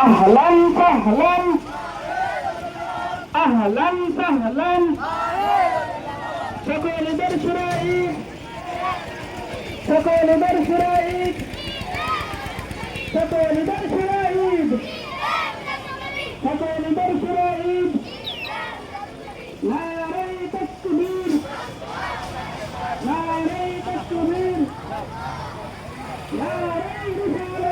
আহলান সাহলান আহলান সাহলান সকলদের সুরাই সকলদের সুরাই সকলদের সুরাই সকলদের সুরাই। নারাই তকবীর নারাই তকবীর নারাই রিসালাত।